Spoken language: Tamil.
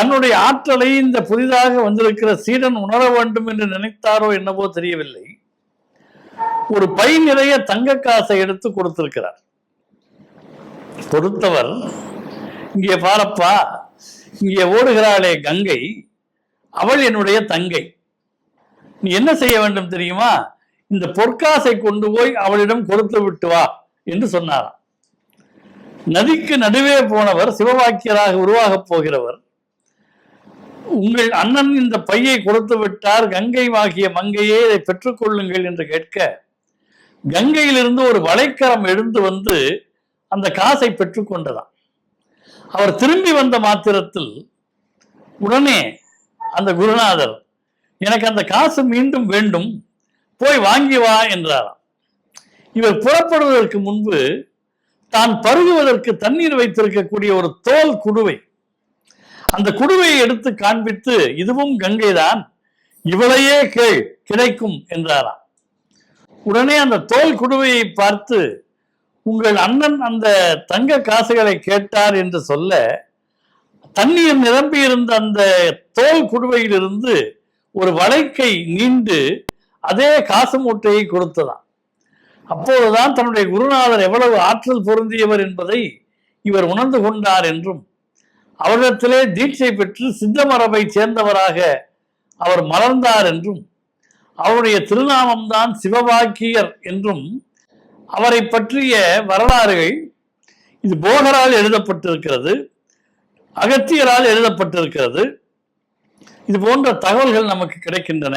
தன்னுடைய ஆற்றலை இந்த புதிதாக வந்திருக்கிற சீடன் உணர வேண்டும் என்று நினைத்தாரோ என்னவோ தெரியவில்லை. ஒரு பை நிறைய தங்க காசை எடுத்து கொடுத்திருக்கிறார். கொடுத்தவர் இங்கே பாரப்பா இங்கே ஓடுகிறாளே கங்கை அவள் என்னுடைய தங்கை. நீ என்ன செய்ய வேண்டும் தெரியுமா? இந்த பொற்காசை கொண்டு போய் அவளிடம் கொடுத்து விட்டு வா என்று சொன்னாராம். நதிக்கு நடுவே போனவர் சிவவாக்கியராக உருவாகப் போகிறவர் உங்கள் அண்ணன் இந்த பையை கொடுத்து விட்டார் கங்கை ஆகிய மங்கையே இதை பெற்றுக்கொள்ளுங்கள் என்று கேட்க கங்கையிலிருந்து ஒரு வலைக்கரம் எழுந்து வந்து அந்த காசை பெற்றுக்கொண்டதாம் அவர் திரும்பி வந்த மாத்திரத்தில் உடனே அந்த குருநாதர் எனக்கு அந்த காசு மீண்டும் வேண்டும் போய் வாங்கி வா என்றாராம். இவர் புறப்படுவதற்கு முன்பு தான் பருகுவதற்கு தண்ணீர் வைத்திருக்கக்கூடிய ஒரு தோல் குடுவை அந்த குடுவையை எடுத்து காண்பித்து இதுவும் கங்கைதான் இவளையே கேள் கிடைக்கும் என்றாராம். உடனே அந்த தோல் குடுவையை பார்த்து உங்கள் அண்ணன் அந்த தங்க காசுகளை கேட்டார் என்று சொல்ல தண்ணீர் நிரம்பி இருந்த அந்த தோல் குடுவையிலிருந்து ஒரு வளைக்கை நீண்டு அதே காசு மூட்டையை கொடுத்ததாம். அப்போதுதான் தன்னுடைய குருநாதர் எவ்வளவு ஆற்றல் பொருந்தியவர் என்பதை இவர் உணர்ந்து கொண்டார் என்றும் அவரிடத்திலே தீட்சை பெற்று சித்த மரபை சேர்ந்தவராக அவர் மலர்ந்தார் என்றும் அவருடைய திருநாமம்தான் சிவவாக்கியர் என்றும் அவரை பற்றிய வரலாறுகள் இது போகரால் எழுதப்பட்டிருக்கிறது அகத்தியரால் எழுதப்பட்டிருக்கிறது. இது போன்ற தகவல்கள் நமக்கு கிடைக்கின்றன.